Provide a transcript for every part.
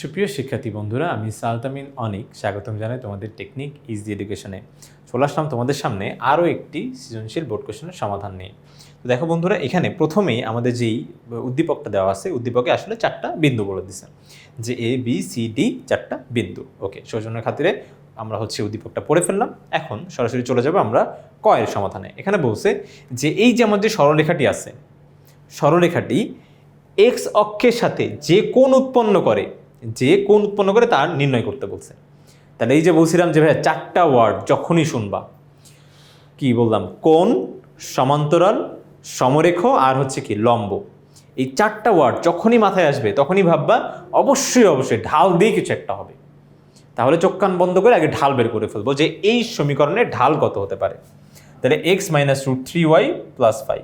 সুপ্রিয় শিক্ষার্থী বন্ধুরা, আমি সালতামিন অনিক। স্বাগতম জানাই তোমাদের টেকনিক ইজি এডুকেশনে। চলে আসলাম তোমাদের সামনে আরও একটি সৃজনশীল বোর্ড কোশ্চেনের সমাধান নিয়ে। তো দেখো বন্ধুরা, এখানে প্রথমেই আমাদের যেই উদ্দীপকটা দেওয়া আছে, উদ্দীপকে আসলে চারটা বিন্দু বলে দিছে। যে এ বি সি ডি চারটা বিন্দু। ওকে সৌজন্যের খাতিরে আমরা হচ্ছে উদ্দীপকটা পড়ে ফেললাম। এখন সরাসরি চলে যাব আমরা কয়ের সমাধানে। এখানে বলছে যে এই যে আমাদের যে সরলরেখাটি আছে, সরলরেখাটি এক্স অক্ষের সাথে যে কোন উৎপন্ন করে যে কোন উৎপন্ন করে তার নির্ণয় করতে বলছে। তাহলে এই যে বলছিলাম যে ভাইয়া চারটা ওয়ার্ড যখনই শুনবা, কি বললাম? কোন সমান্তরাল, সমরেখ আর হচ্ছে কি লম্ব। এই চারটা ওয়ার্ড যখনই মাথায় আসবে, তখনই ভাববা, অবশ্যই অবশ্যই ঢাল দিয়ে কিছু একটা হবে। তাহলে চোখ কান বন্ধ করে আগে ঢাল বের করে ফেলব যে এই সমীকরণে ঢাল কত হতে পারে। তাহলে X minus root three Y plus five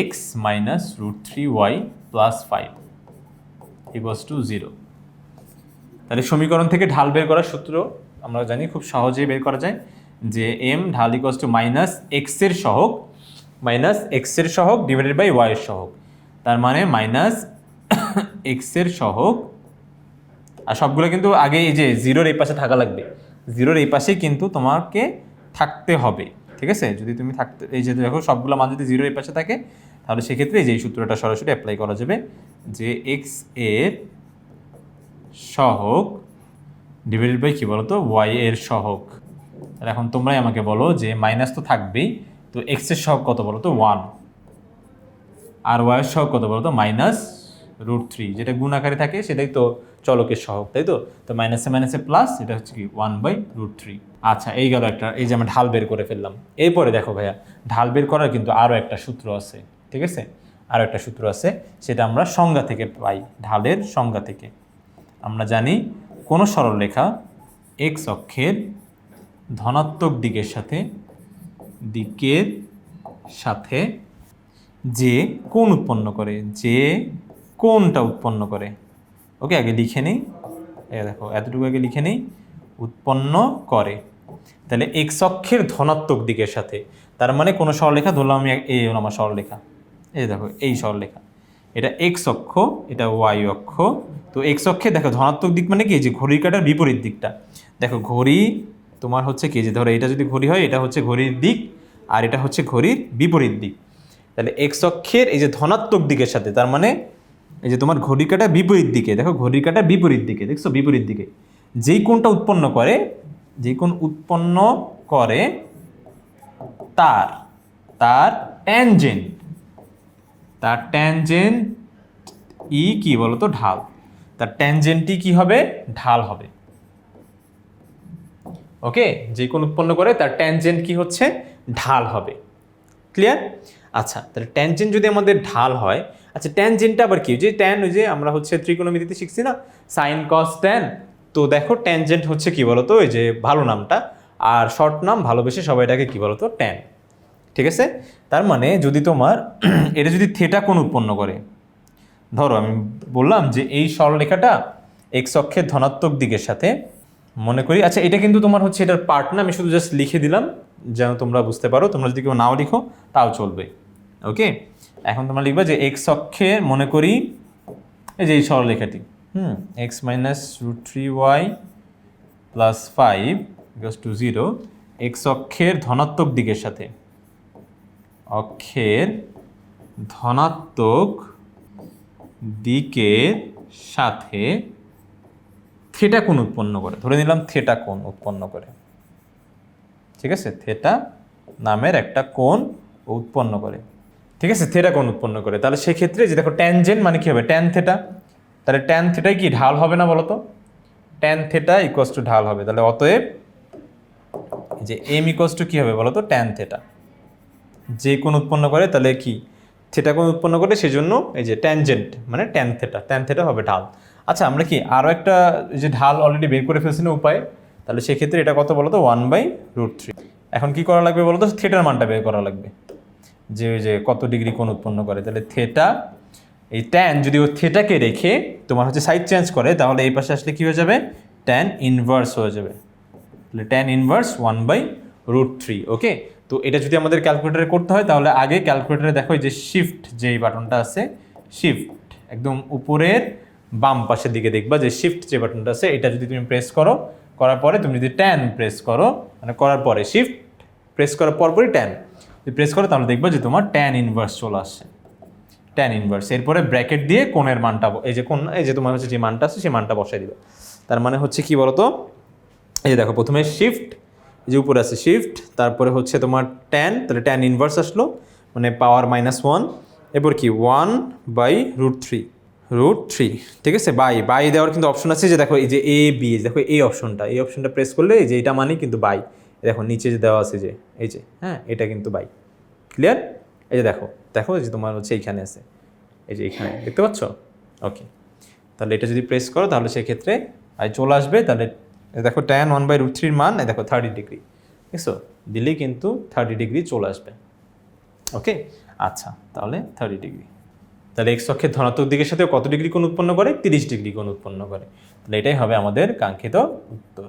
X minus root three Y plus five equals to zero তাহলে সমীকরণ থেকে ঢাল বের করার সূত্র আমরা জানি খুব সহজেই বের করা যায় যে এম ঢাল ইকুয়াস টু মাইনাস এক্সের সহগ মাইনাস এক্সের সহগ ডিভাইডেড বাই ওয়াইয়ের সহগ। তার মানে মাইনাস এক্সের সহগ, আর সবগুলো কিন্তু আগে এই যে জিরোর এই পাশে থাকা লাগবে। জিরোর এই পাশেই কিন্তু তোমাকে থাকতে হবে, ঠিক আছে? যদি তুমি থাকতে, এই যে দেখো সবগুলো মান যদি জিরোর এই পাশে থাকে, তাহলে সেক্ষেত্রে যে সূত্রটা সরাসরি অ্যাপ্লাই করা যাবে। যে এক্সের সহগ ডিভাইডেড বাই কী বলো তো ওয়াই এর সহগ। তাহলে এখন তোমরাই আমাকে বলো যে মাইনাস তো থাকবেই, তো এক্সের সহগ কত বলো তো ওয়ান আর ওয়াইয়ের সহগ কত বলো তো মাইনাস রুট থ্রি যেটা গুণ আকারে থাকে, সেটাই তো চলকের সহগ, তাই তো? তো মাইনাসে মাইনাসে প্লাস এটা হচ্ছে কি? ওয়ান বাই রুট থ্রি আচ্ছা এই গেল একটা, এই যে আমরা ঢাল বের করে ফেললাম। এরপরে দেখো ভাইয়া, ঢাল বের করার কিন্তু আরও একটা সূত্র আছে, ঠিক আছে? আরও একটা সূত্র আছে, সেটা আমরা সংজ্ঞা থেকে পাই, ঢালের সংজ্ঞা থেকে। আমরা জানি কোনো সরলরেখা এক্স অক্ষের ধনাত্মক দিকের সাথে দিকের সাথে যে কোন উৎপন্ন করে, যে কোনটা উৎপন্ন করে। ওকে, আগে লিখে নেই। দেখো, এতটুকু আগে লিখে নেই। উৎপন্ন করে। তাহলে এক্স অক্ষের ধনাত্মক দিকের সাথে, তার মানে কোনো সরলরেখা, ধরলাম আমি এই আমার সরলরেখা। এই দেখো, এই সরলরেখা। এটা এক্স অক্ষ, এটা ওয়াই অক্ষ। তো এক্স অক্ষে দেখো, ধনাত্মক দিক মানে কি? যে ঘড়ির কাটার বিপরীত দিকটা। দেখো, ঘড়ি তোমার হচ্ছে কি? যে ধরো, এটা যদি ঘড়ি হয়, এটা হচ্ছে ঘড়ির দিক, আর এটা হচ্ছে ঘড়ির বিপরীত দিক। তাহলে এক্স অক্ষের এই যে ধনাত্মক দিকের সাথে, তার মানে এই যে তোমার ঘড়ির কাটা বিপরীত দিকে, দেখো, ঘড়ির কাটা বিপরীত দিকে, দেখছ? বিপরীত দিকে। যেই কোণটা উৎপন্ন করে, যেই কোণ উৎপন্ন করে তার তার ট্যানজেন্ট তার ট্যানজেন্ট ই কি বলতো? ঢাল। তার ট্যানজেন্টই কি হবে? ঢাল হবে। ওকে? যে কোন উৎপন্ন করে, তার ট্যানজেন্ট কি হচ্ছে? ঢাল হবে। ক্লিয়ার আচ্ছা তাহলে ট্যানজেন্ট যদি আমাদের ঢাল হয় আচ্ছা ট্যানজেন্টটা আবার কি? যে ট্যান ওই যে আমরা হচ্ছে ত্রিকোণমিতিতে শিখছি না? সাইন কস ট্যান তো দেখো ট্যানজেন্ট হচ্ছে কি বলতো? ওই যে ভালো নামটা, আর শর্ট নাম ভালোবেসে সবাই কি বলতো? ট্যান ঠিক আছে? তার মানে যদি তোমার এটা যদি থেটা কোণ উৎপন্ন করে, ধরো আমি বললাম যে এই সরলরেখাটা এক্স অক্ষের ধনাত্মক দিকের সাথে মনে করি। আচ্ছা এটা কিন্তু তোমার হচ্ছে এটার পার্ট না, আমি শুধু জাস্ট লিখে দিলাম, যেন তোমরা বুঝতে পারো। তোমরা যদি কেউ নাও লিখো, তাও চলবে। ওকে এখন তোমরা লিখবা যে এক্স অক্ষে মনে করি, এই যে এই সরলরেখাটি, হুম X minus root three Y plus five to zero X অক্ষের ধনাত্মক দিকের সাথে। অক্ষের ধনাত্মক দিকের সাথে থেটা কোণ উৎপন্ন করে। ধরে নিলাম থেটা কোণ উৎপন্ন করে। ঠিক আছে? থেটা নামের একটা কোণ উৎপন্ন করে। ঠিক আছে? থেটা কোণ উৎপন্ন করে। তাহলে সেক্ষেত্রে যে দেখো ট্যানজেন্ট মানে কি হবে? ট্যান থেটা তাহলে ট্যান থেটাই কি ঢাল হবে না বলতো? ট্যান থেটা ইকোয়াস টু ঢাল হবে। তাহলে অতএব যে এম ইকোয়াস টু কী হবে বলতো? ট্যান থেটা যে কোণ উৎপন্ন করে তাহলে কি? থেটা কোণ উৎপন্ন করে সেজন্য এই যে ট্যানজেন্ট মানে ট্যান থেটা ট্যান থেটা হবে ঢাল। আচ্ছা আমরা কি আরও একটা যে ঢাল অলরেডি বের করে ফেলছি না উপায়? তাহলে সেক্ষেত্রে এটা কত বলো তো ওয়ান বাই রুট থ্রি এখন কি করা লাগবে বলো তো থেটার মানটা বের করা লাগবে। যে ওই যে কত ডিগ্রি কোণ উৎপন্ন করে। তাহলে থেটা এই ট্যান যদি ও থেটাকে রেখে তোমার হচ্ছে সাইড চেঞ্জ করে, তাহলে এই পাশে আসলে কী হয়ে যাবে? ট্যান ইনভার্স হয়ে যাবে। তাহলে tan inverse one by root three okay তো এটা যদি আমাদের ক্যালকুলেটারে করতে হয়, তাহলে আগে ক্যালকুলেটারে দেখো যে শিফট যেই বাটনটা আছে শিফট একদম উপরের বাম পাশের দিকে দেখবা যে শিফট যে বাটনটা আছে, এটা যদি তুমি প্রেস করো, করার পরে তুমি যদি ট্যান প্রেস করো মানে করার পরে শিফট প্রেস করার পরপরই ট্যান যদি প্রেস করো তাহলে দেখবা যে তোমার ট্যান ইনভার্স চলে আসছে। ট্যান ইনভার্স এরপরে ব্র্যাকেট দিয়ে কোণের মানটা এই যে কোন এই যে তোমার হচ্ছে যে মানটা আছে, সেই মানটা বসাই দিবে। তার মানে হচ্ছে কি বলতো? এই যে দেখো, প্রথমে শিফট যে উপরে আছে শিফট তারপরে হচ্ছে তোমার ট্যান তাহলে ট্যান ইনভার্স আসলো মানে পাওয়ার মাইনাস ওয়ান এরপর কি? One by root three root three ঠিক আছে? বাই বাই দেওয়ার কিন্তু অপশন আছে যে দেখো এই যে এ বি দেখো এই অপশনটা এই অপশনটা প্রেস করলে এই যে এটা মানে কিন্তু বাই দেখো নিচে যে দেওয়া আছে যে, এই যে হ্যাঁ এটা কিন্তু বাই ক্লিয়ার এই যে দেখো দেখো যে তোমার হচ্ছে এইখানে আছে, এই যে এখানে দেখতে পাচ্ছ? ওকে তাহলে এটা যদি প্রেস করো তাহলে সেক্ষেত্রে আই চলে আসবে, তাহলে দেখো ট্যান ওয়ান বাই রুট থ্রির মান দেখো থার্টি ডিগ্রি বুঝছ দিলেই কিন্তু থার্টি ডিগ্রি চলে আসবে। ওকে আচ্ছা তাহলে থার্টি ডিগ্রি তাহলে এক্স অক্ষের ধনাত্মক দিকের সাথে কত ডিগ্রি কোণ উৎপন্ন করে? তিরিশ ডিগ্রি কোণ উৎপন্ন করে। তাহলে এটাই হবে আমাদের কাঙ্ক্ষিত উত্তর।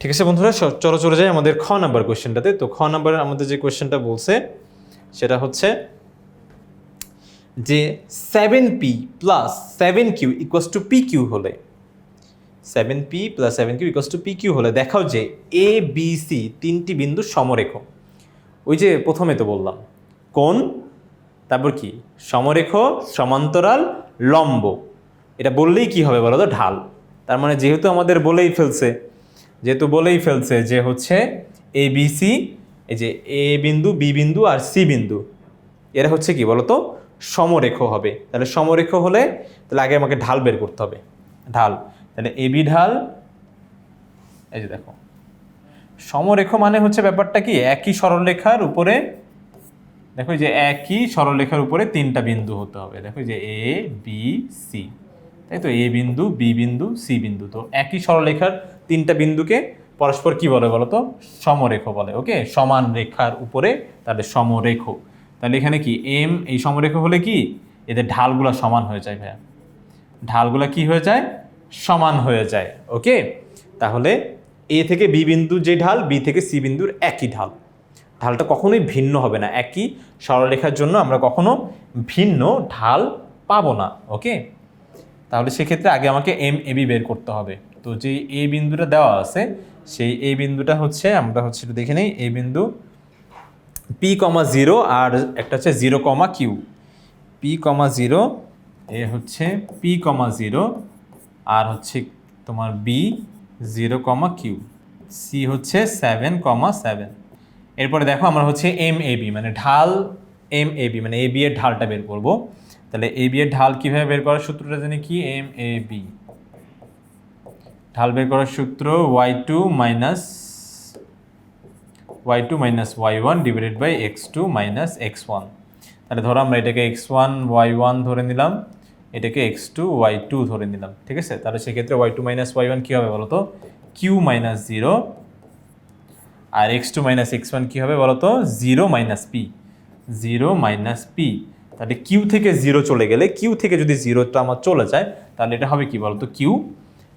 ঠিক আছে বন্ধুরা চলো চলে যাই আমাদের খ নাম্বার কোয়েশ্চেনটাতে তো খ নাম্বারের আমাদের যে কোয়েশ্চেনটা বলছে, সেটা হচ্ছে যে seven P plus seven Q equals two P Q হলে seven P plus seven Q equals two P Q হলে দেখাও যে এ বি সি তিনটি বিন্দু সমরেখ। ওই যে প্রথমে তো বললাম। কোন? তারপর কি? সমরেখ, সমান্তরাল, লম্ব। এটা বললেই কি হবে বলো তো? ঢাল। তার মানে যেহেতু আমাদের বলেই ফেলছে, যেহেতু বলেই ফেলছে যে হচ্ছে এ বি সি এই যে এ বিন্দু বি বিন্দু আর সি বিন্দু। এরা হচ্ছে কি বলতো সমরেখ হবে। তাহলে সমরেখ হলে তাহলে আগে আমাকে ঢাল বের করতে হবে। ঢাল। তাহলে এ বি ঢাল, এই যে দেখো। সমরেখ মানে হচ্ছে ব্যাপারটা কি? একই সরলরেখার উপরে, দেখো যে একই সরলরেখার উপরে তিনটা বিন্দু হতে হবে। দেখো যে এ, বি, সি। তাই তো? এ বিন্দু, বি বিন্দু, সি বিন্দু। তো একই সরলরেখার তিনটা বিন্দুকে পরস্পর কি বলে বলো তো? সমরেখ বলে, ওকে? সমান রেখার উপরে তাদের সমরেখ। তাহলে এখানে কি? এম, এই সমরেখ হলে কি? এদের ঢালগুলো সমান হয়ে যায় ভাইয়া। ঢালগুলো কি হয়ে যায়? সমান হয়ে যায়, ওকে? তাহলে এ থেকে বি বিন্দুর যে ঢাল, বি থেকে সি বিন্দুর একই ঢাল। ঢালটা কখনোই ভিন্ন হবে না, একই সরলরেখার জন্য আমরা কখনো ভিন্ন ঢাল পাবো না, ওকে? তাহলে সেক্ষেত্রে আগে আমাকে এম এ বি বের করতে হবে। তো যে এ বিন্দুটা দেওয়া আছে, সেই এ বিন্দুটা হচ্ছে, আমরা হচ্ছে একটু দেখে নেই, এ বিন্দু পি কমা জিরো আর একটা হচ্ছে zero comma Q P comma zero A হচ্ছে পি কমা জিরো আর হচ্ছে তোমার B zero comma Q C হচ্ছে সেভেন কমা সেভেন এরপরে দেখো আমরা হচ্ছে এম এ বি মানে ঢাল এম এ বি মানে এ বি এর ঢালটা বের করব। তাহলে এ বি এর ঢাল কীভাবে বের করার সূত্রটা জানি কি? এম এ বি ঢাল বের করার সূত্র Y two minus Y two minus Y one divided by X two minus X one তাহলে ধরো আমরা এটাকে এক্স ওয়ান ওয়াই ওয়ান ধরে নিলাম। এটাকে এক্স টু ওয়াই টু ধরে নিলাম, ঠিক আছে? তাহলে সেক্ষেত্রে Y two minus Y one কী হবে বলো তো কিউ মাইনাস জিরো আর X two minus X one কী হবে বলো তো zero minus P zero minus P তাহলে কিউ থেকে জিরো চলে গেলে কিউ থেকে যদি জিরোটা আমার চলে যায়, তাহলে এটা হবে কি বলতো? কিউ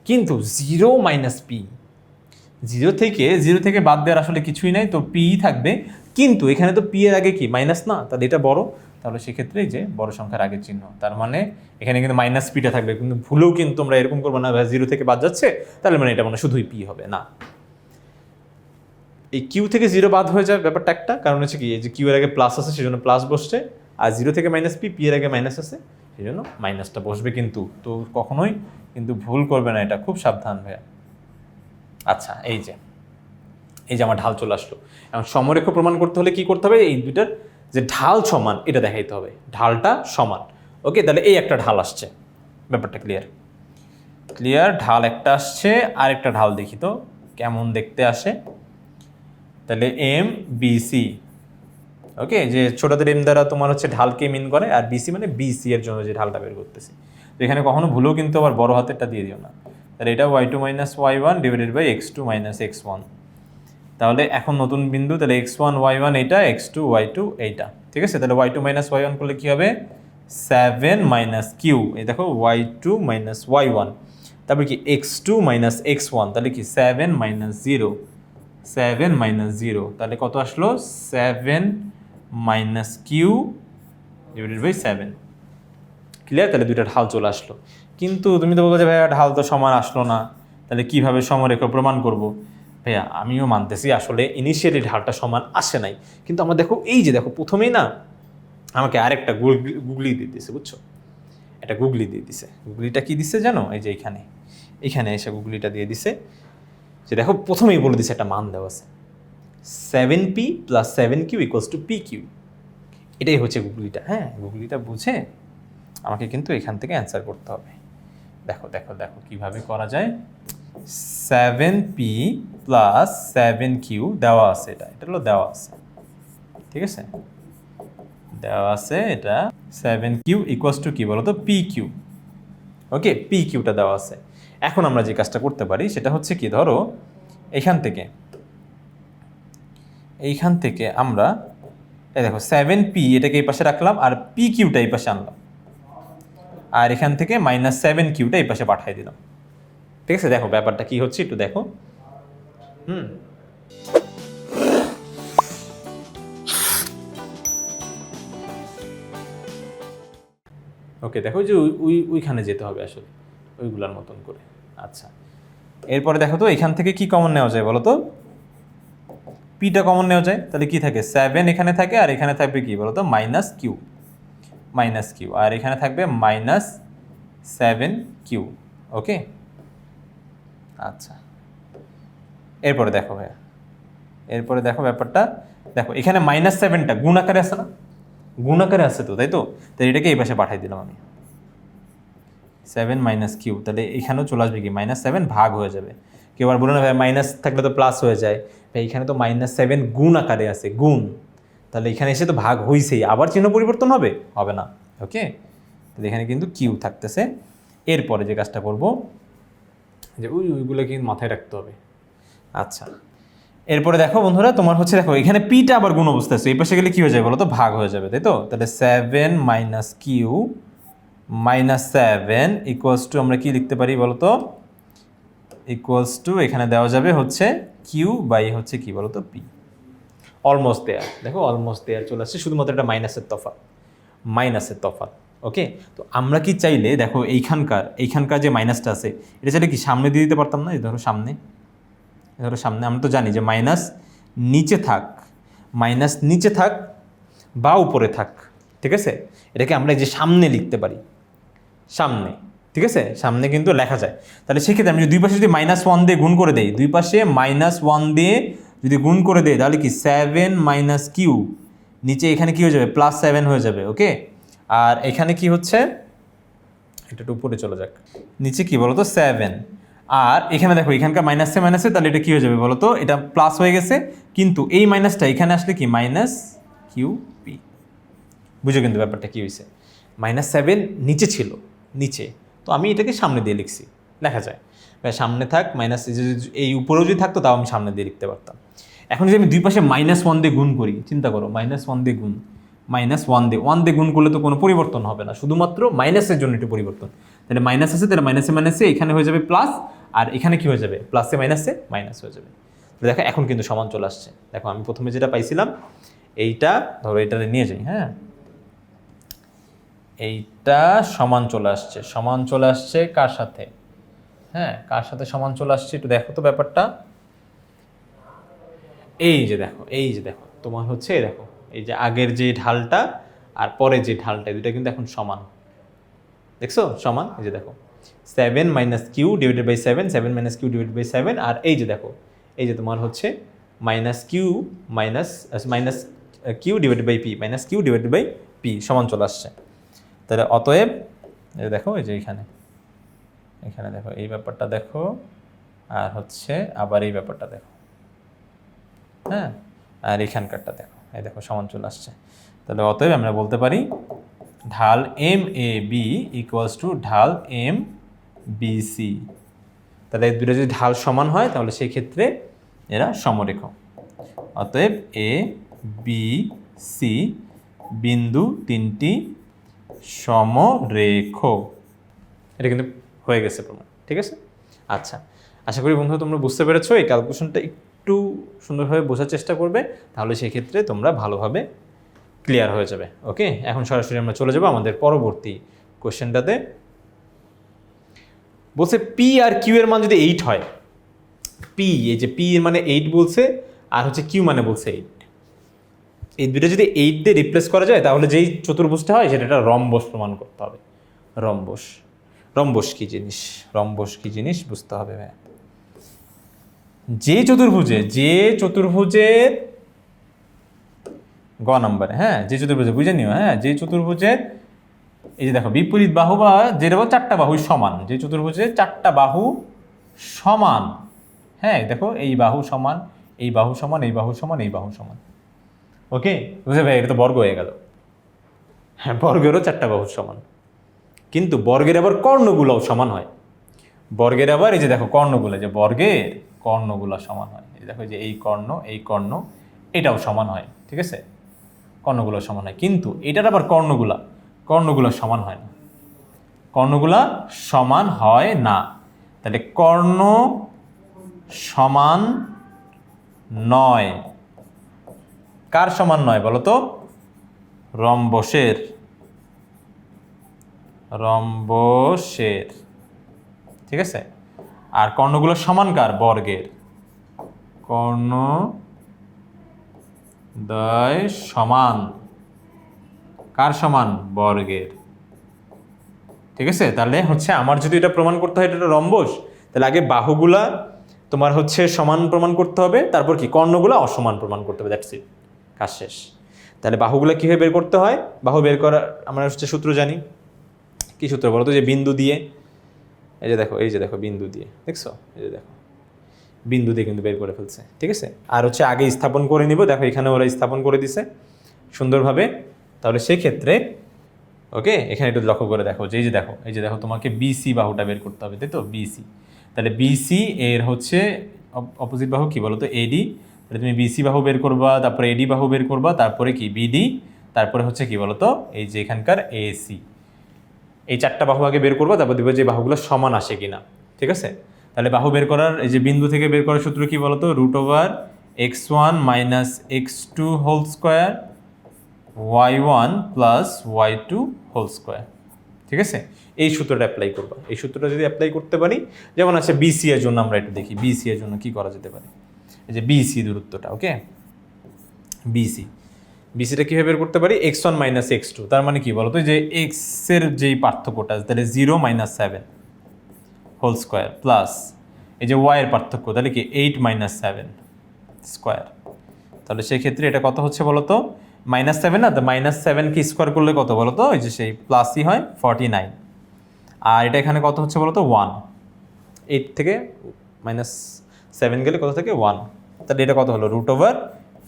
কিন্তু জিরো মাইনাস পি জিরো থেকে জিরো থেকে বাদ দেওয়ার আসলে কিছুই নাই, তো পি থাকবে। কিন্তু এখানে তো পি এর আগে কি? মাইনাস না, তাহলে এটা বড়। তাহলে সেক্ষেত্রে যে বড় সংখ্যার আগের চিহ্ন। তার মানে এখানে কিন্তু মাইনাস পিটা থাকবে। কিন্তু ভুলেও কিন্তু আমরা এরকম করব না জিরো থেকে বাদ যাচ্ছে, তাহলে মানে এটা মানে শুধুই পি হবে, না। এই কিউ থেকে জিরো বাদ হয়ে যায় ব্যাপারটা একটা। কারণ হচ্ছে কি যে কিউ এর আগে প্লাস আছে, সেজন্য প্লাস বসছে। আর জিরো থেকে মাইনাস পি পি এর আগে মাইনাস আছে সেই জন্য মাইনাসটা বসবে কিন্তু। তো কখনোই কিন্তু ভুল করবে না এটা। খুব সাবধান, ভাইয়া। আচ্ছা এই যে এই যে আমার ঢাল চলে আসলো। এখন সমরেখ প্রমাণ করতে হলে কি করতে হবে? এই দুইটার যে ঢাল সমান, এটা দেখাইতে হবে। ঢালটা সমান। ওকে, তাহলে এই একটা ঢাল আসছে। ব্যাপারটা ক্লিয়ার ক্লিয়ার ঢাল একটা আসছে আর একটা ঢাল দেখি তো, কেমন দেখতে আসে? তাহলে এম বিসি ওকে, যে ছোটদের এম দ্বারা তোমার হচ্ছে ঢালকে মিন করে, আর বিসি মানে বিসি এর জন্য যে ঢালটা বের করতেছি। তো এখানে কখনো ভুলেও কিন্তু আবার বড় হাতেরটা দিয়ে দিও না। তাহলে এটা y two minus y one divided by x two minus x one তাহলে এখন নতুন বিন্দু, তাহলে এক্স ওয়ান ওয়াই ওয়ান এইটা এক্স টু ওয়াই টু এইটা। ঠিক আছে? তাহলে y two minus y one করলে কী হবে? সেভেন মাইনাস কিউ এই দেখো y two minus y one তারপরে কি x two minus x one তাহলে কি seven minus zero seven minus zero তাহলে কত আসলো? Seven minus q divided by seven clear তাহলে দুইটা ঢাল চলে আসলো। কিন্তু তুমি তো বলছো যে ভাইয়া, ঢাল তো সমান আসলো না। তাহলে কীভাবে সমরেখা প্রমাণ করব? ভাইয়া, আমিও মানতেছি আসলে ইনিশিয়ালি ঢালটা সমান আসে নাই। কিন্তু আমরা দেখো, এই যে দেখো, প্রথমেই না আমাকে আরেকটা গুগলি দিয়ে দিছে, বুঝছ? এটা গুগলি দিয়ে দিছে। গুগলিটা কি দিছে জানো? এই যে এখানে। এখানে এসে গুগলিটা দিয়ে দিছে। যে দেখো, প্রথমেই বলে দিছে একটা মান দেওয়া আছে। Seven p plus seven q equals to p q এটাই হচ্ছে গুগলিটা হ্যাঁ? গুগলিটা বুঝে আমাকে কিন্তু এখান থেকে অ্যান্সার করতে হবে। দেখো দেখো দেখো, কীভাবে করা যায়। Seven p plus seven q দেওয়া আছে এটা। এটা হলো দেওয়া আছে। ঠিক আছে? দেওয়া আছে এটা সেভেন কিউ ইকুয়ালস টু কি বলো তো পি কিউ ওকে পি কিউটা দেওয়া আছে। এখন আমরা যে কাজটা করতে পারি, সেটা হচ্ছে কি, ধরো, এখান থেকে, এইখান থেকে আমরা, এই দেখো সেভেন পি এটাকে এই পাশে রাখলাম আর পি কিউটা এই পাশে আনলাম। আর এখান থেকে মাইনাস সেভেন কিউটা এই পাশে পাঠিয়ে দিলাম। ঠিক আছে, দেখো ব্যাপারটা কি হচ্ছে, একটু দেখো। হুম। ওকে, দেখো যে ওই- ওই ওইখানে যেতে হবে আসলে, ওইগুলার মতন করে। আচ্ছা। এরপরে দেখো তো, এখান থেকে কি কমন নেওয়া যায় বলো তো? পিটা কমন নেওয়া যায়, তাহলে কি থাকে? সেভেন এখানে থাকে, আর এখানে থাকবে কি বলো তো? মাইনাস কিউ মাইনাস কিউ আর এখানে থাকবে মাইনাস সেভেন কিউ ওকে আচ্ছা। এরপরে দেখো ভাইয়া। এরপরে দেখো ব্যাপারটা। দেখো, এখানে মাইনাস সেভেনটা গুণ আকারে আছে না? গুণ আকারে আছে তো, তাই তো? তাই এটাকে এই পাশে পাঠাই দিলাম আমি। সেভেন মাইনাস কিউ তাহলে এখানেও চলে আসবে কি? মাইনাস সেভেন ভাগ হয়ে যাবে। কেউ আর বলে না ভাই মাইনাস থাকলে তো প্লাস হয়ে যায়। ভাই, এখানে তো মাইনাস সেভেন গুণ আকারে আছে, গুণ। তাহলে এখানে এসে তো ভাগ হইছেই। আবার চিহ্ন পরিবর্তন হবে? হবে না। ওকে তাহলে এখানে কিন্তু কিউ থাকতেছে। এরপরে যে কাজটা করব যে ওই ওইগুলো কিন্তু মাথায় রাখতে হবে। আচ্ছা। এরপরে দেখো বন্ধুরা, তোমার হচ্ছে দেখো, এখানে পিটা আবার গুণ অবস্থা আছে। এই পাশে গেলে কি হয়ে যাবে বলো তো ভাগ হয়ে যাবে, তাই তো? তাহলে seven minus q minus seven equals to আমরা কি লিখতে পারি বলো তো ইকুয়ালস টু এখানে দেওয়া যাবে হচ্ছে কিউ বাই হচ্ছে কি বলো তো পি অলমোস্ট দেয়ার দেখো অলমোস্ট দেয়ার চলে আসছে, শুধুমাত্র একটা মাইনাসের তফাৎ। মাইনাসের তফাৎ। ওকে তো আমরা কি চাইলে, দেখো এইখানকার এইখানকার যে মাইনাসটা আছে, এটা চাইলে কি সামনে দিয়ে দিতে পারতাম না? ধরো সামনে। ধরো সামনে, আমরা তো জানি যে মাইনাস নিচে থাক মাইনাস নিচে থাক বা উপরে থাক, ঠিক আছে? এটাকে আমরা যে সামনে লিখতে পারি। সামনে, ঠিক আছে? সামনে কিন্তু লেখা যায়। তাহলে সেক্ষেত্রে আমি দুই পাশে যদি মাইনাস ওয়ান দিয়ে গুণ করে দেই, দুই পাশে মাইনাস ওয়ান দিয়ে যদি গুণ করে দেই, তাহলে কি সেভেন মাইনাস কিউ নিচে এখানে কি হয়ে যাবে? প্লাস সেভেন হয়ে যাবে ওকে আর এখানে কি হচ্ছে? এটা একটু উপরে চলে যাক। নিচে কি বলতো? সেভেন আর এখানে দেখো, এখানকার মাইনাসে মাইনাসে তাহলে এটা কী হয়ে যাবে বলতো? এটা প্লাস হয়ে গেছে, কিন্তু এই মাইনাসটা এখানে আসলে কি? মাইনাস কিউ পি বুঝো কিন্তু ব্যাপারটা কী হয়েছে? মাইনাস সেভেন নিচে ছিল, নিচে। তো আমি এটাকে সামনে দিয়ে লিখছি, দেখা যায়। সামনে থাক মাইনাস এই উপরেও যদি থাকতো, তাও আমি সামনে দিয়ে লিখতে পারতাম। এখন যদি আমি দুই পাশে মাইনাস ওয়ান দিয়ে গুণ করি, চিন্তা করো মাইনাস ওয়ান দিয়ে গুণ। মাইনাস ওয়ান দিয়ে ওয়ান দিয়ে গুণ করলে তো কোনো পরিবর্তন হবে না। শুধুমাত্র মাইনাসের জন্য একটু পরিবর্তন। তাহলে মাইনাস আছে, তাহলে মাইনাসে মাইনাসে এখানে হয়ে যাবে প্লাস আর এখানে কি হয়ে যাবে? প্লাসে মাইনাসে মাইনাস হয়ে যাবে। দেখো এখন কিন্তু সমান চলে আসছে। দেখো আমি প্রথমে যেটা পাইছিলাম, এইটা, ধরো এটা নিয়ে যাই হ্যাঁ? এইটা সমান চলে আসছে। সমান চলে আসছে কার সাথে? হ্যাঁ কার সাথে সমান চলে আসছে একটু দেখো তো ব্যাপারটা। এই যে দেখো, এই যে দেখো, তোমার হচ্ছে দেখো এই যে আগের যে ঢালটা আর পরে যে ঢালটা দুটা কিন্তু এখন সমান। দেখছ? সমান? এই যে দেখো। Seven minus q divided by seven seven minus q divided by seven আর এই যে দেখো, এই যে তোমার হচ্ছে minus q minus minus q divided by p minus q divided by p সমান চলে আসছে। তাহলে অতএব, এই দেখো, এই যে এখানে। এখানে দেখো, এই ব্যাপারটা দেখো, আর হচ্ছে আবার এই ব্যাপারটা দেখো। হ্যাঁ? আর এখানকারটা দেখো। এই দেখো, সমান চলে আসছে। তাহলে অতএব আমরা বলতে পারি, ঢাল m A B equals to ঢাল এম বি সি তাহলে এই দুটো যদি ঢাল সমান হয়, তাহলে সেই ক্ষেত্রে এরা সমরেখ অতএব এ বি সি বিন্দু তিনটি সমরেখ এটা কিন্তু হয়ে গেছে প্রমাণ, ঠিক আছে? আচ্ছা আশা করি বন্ধু, তোমরা বুঝতে পেরেছ, এই ক্যালকুলেশনটা একটু সুন্দরভাবে বোঝার চেষ্টা করবে, তাহলে সেই ক্ষেত্রে তোমরা ভালোভাবে ক্লিয়ার হয়ে যাবে ওকে এখন সরাসরি আমরা চলে যাব আমাদের পরবর্তী কোশ্চেনটাতে বলছে পি আর কিউ এর মান যদি এইট হয় পি এই যে পি এর মানে এইট বলছে, আর হচ্ছে কিউ মানে বলছে এইট এই দুটো যদি এইট দিয়ে রিপ্লেস করা যায়, তাহলে যেই চতুর্ভুজটা হয়, সেটা একটা রম্বস প্রমাণ করতে হবে। রম্বস। রম্বস কি জিনিস? রম্বস কি জিনিস? বুঝতে হবে ভাই যে চতুর্ভুজে, যে চতুর্ভুজের গ নাম্বারে হ্যাঁ যে চতুর্ভুজে, বুঝে নিও হ্যাঁ যে চতুর্ভুজের এই যে দেখো, বিপরীত বাহু বা যেটা বল চারটা বাহু সমান, যে চতুর্ভুজে চারটা বাহু সমান হ্যাঁ দেখো, এই বাহু সমান, এই বাহু সমান, এই বাহু সমান, এই বাহু সমান ওকে বুঝে ভাই, এটা তো বর্গ হয়ে গেল। হ্যাঁ বর্গেরও চারটা বাহু সমান, কিন্তু বর্গের আবার কর্ণগুলোও সমান হয়। বর্গের আবার, এই যে দেখো, কর্ণগুলো, যে বর্গের কর্ণগুলো সমান হয়। এই দেখো যে এই কর্ণ এই কর্ণ, এটাও সমান হয়, ঠিক আছে? কর্ণগুলো সমান হয়। কিন্তু এটার আবার কর্ণগুলা, কর্ণগুলো সমান হয় না। কর্ণগুলা সমান হয় না। তাহলে কর্ণ সমান নয়। কার সমান নয় বলো তো? রম্বসের। রম্বসের, ঠিক আছে? আর কর্ণগুলো সমান কার? বর্গের। কর্ণ দয় সমান। কার সমান? বর্গের। ঠিক আছে? তাহলে হচ্ছে আমার যদি এটা প্রমাণ করতে হয়, এটা রম্বস, তাহলে আগে বাহুগুলা তোমার হচ্ছে সমান প্রমাণ করতে হবে, তারপর কি? কর্ণগুলো অসমান প্রমাণ করতে হবে দ্যাটস ইট কাজ শেষ। তাহলে বাহুগুলো কীভাবে বের করতে হয়? বাহু বের করার, আমরা হচ্ছে সূত্র জানি। কি সূত্র বলো তো যে বিন্দু দিয়ে এই যে দেখো, এই যে দেখো বিন্দু দিয়ে, দেখছ? এই যে দেখো। বিন্দু দিয়ে কিন্তু বের করে ফেলছে, ঠিক আছে? আর হচ্ছে আগে স্থাপন করে নিব, দেখো এখানে ওরা স্থাপন করে দিছে সুন্দরভাবে। তাহলে সেক্ষেত্রে, ওকে? এখানে একটু লক্ষ্য করে দেখো, যে এই যে দেখো, এই যে দেখো তোমাকে বিসি বাহুটা বের করতে হবে, তাই তো? বিসি তাহলে বিসি এর হচ্ছে অপোজিট বাহু কি বলো তো এডি তাহলে তুমি বিসি বাহু বের করবা, তারপরে এডি বাহু বের করবা, তারপরে কি? বিডি তারপরে হচ্ছে কি বলো তো এই যে এখানকার এসি এই চারটা বাহু আগে বের করব, তারপর দেখব যে বাহুগুলো সমান আসে কিনা। ঠিক আছে? তাহলে বাহু বের করার, এই যে বিন্দু থেকে বের করার সূত্র কি বলতো? Root over x one minus x two whole square y one plus y two whole square. ঠিক আছে? এই সূত্রটা অ্যাপ্লাই করবা। এই সূত্রটা যদি অ্যাপ্লাই করতে পারি, যেমন আছে বিসি এর জন্য আমরা একটু দেখি। বিসি এর জন্য কি করা যেতে পারে? এই যে বিসি দূরত্বটা, ওকে? বিসি বিসিটা কীভাবে বের করতে পারি? X one minus x two তার মানে কি বলতো? যে এক্সের যেই পার্থক্যটা তাহলে zero minus seven whole square plus এই যে ওয়াইয়ের পার্থক্য, তাহলে কি এইট মাইনাস সেভেন স্কোয়ার তাহলে সেই ক্ষেত্রে এটা কত হচ্ছে বলো তো মাইনাস সেভেন না, তো মাইনাস সেভেনকে স্কোয়ার করলে কত বলো তো ওই যে সেই প্লাসই হয় ফর্টি নাইন আর এটা এখানে কত হচ্ছে বলো তো ওয়ান এইট থেকে মাইনাস সেভেন গেলে কত থেকে? ওয়ান তাহলে এটা কত হলো? রুট ওভার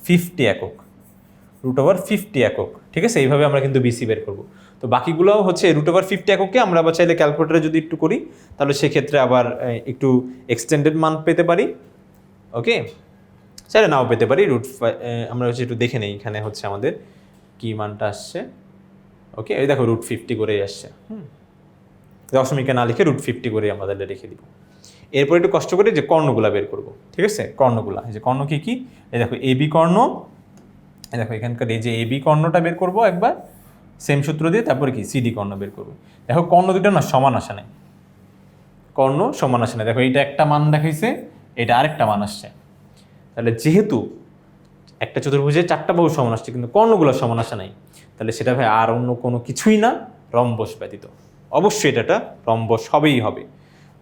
ফিফটি একক। রুট ওভার ফিফটি একক, ঠিক আছে? এইভাবে আমরা কিন্তু বিসি বের করব। তো বাকিগুলোও হচ্ছে রুট ওভার ফিফটি এককে আমরা আবার চাইলে ক্যালকুলেটারে যদি একটু করি, তাহলে সেক্ষেত্রে আবার একটু এক্সটেন্ডেড মান পেতে পারি ওকে চাইলে নাও পেতে পারি রুট আমরা হচ্ছে একটু দেখে নেই, এখানে হচ্ছে আমাদের কি মানটা আসছে ওকে এই দেখো রুট ফিফটি করেই আসছে, হুম? দশমিকে না লিখে রুট ফিফটি করে আমাদের রেখে দিব। এরপর একটু কষ্ট করে যে কর্ণগুলা বের করব, ঠিক আছে? কর্ণগুলা, এই যে কর্ণ কী কী? এই দেখো এবি কর্ণ দেখো, এখানকার এই যে এবি কর্ণটা বের করব একবার সেম সূত্র দিয়ে তারপরে কি? সিডি কর্ণ বের করব। দেখো, কর্ণ দুটো না সমান আসে নাই। কর্ণ সমান আসে না দেখো, এইটা একটা মান দেখাইছে এটা আরেকটা মান আসছে। তাহলে যেহেতু একটা চতুর্ভুজে চারটা বাহু সমান আসছে, কিন্তু কর্ণগুলো সমান আসে নাই, তাহলে সেটা ভাই আর অন্য কোনো কিছুই না, রম্বস ব্যতীত। অবশ্যই এটা রম্বস হবেই হবে।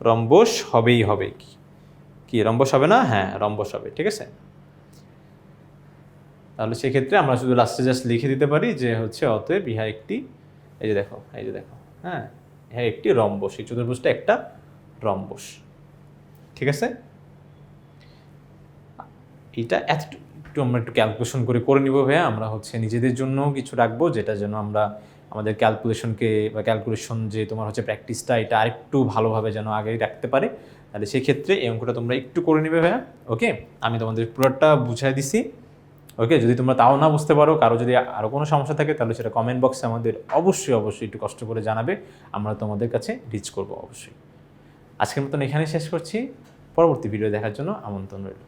রম্বস হবেই হবে। কি, রম্বস হবে না? হ্যাঁ রম্বস হবে, ঠিক আছে? তাহলে সেক্ষেত্রে আমরা শুধু লাস্টে জাস্ট লিখে দিতে পারি যে হচ্ছে অতএব ইহা একটি, এই যে দেখো, এই যে দেখো হ্যাঁ ইহা একটি রম্বস, এই চতুর্ভুজটা একটা রম্বস, ঠিক আছে? এইটা এত একটু আমরা একটু ক্যালকুলেশন করে করে নিব ভাইয়া, আমরা হচ্ছে নিজেদের জন্য কিছু রাখব, যেটা যেন আমরা আমাদের ক্যালকুলেশনকে বা ক্যালকুলেশন যে তোমার হচ্ছে প্র্যাকটিসটা এটা আরেকটু ভালোভাবে যেন আগেই রাখতে পারে, তাহলে সেই ক্ষেত্রে এই অঙ্কটা তোমরা একটু করে নিবে ভাইয়া ওকে আমি তোমাদের পুরোটা বুঝাই দিছি। ওকে যদি তোমরা তাও না বুঝতে পারো, কারও যদি আরও কোনো সমস্যা থাকে, তাহলে সেটা কমেন্ট বক্সে আমাদের অবশ্যই অবশ্যই একটু কষ্ট করে জানাবে। আমরা তোমাদের কাছে রিচ করব অবশ্যই। আজকের মতন এখানে শেষ করছি। পরবর্তী ভিডিও দেখার জন্য আমন্ত্রণ রইল।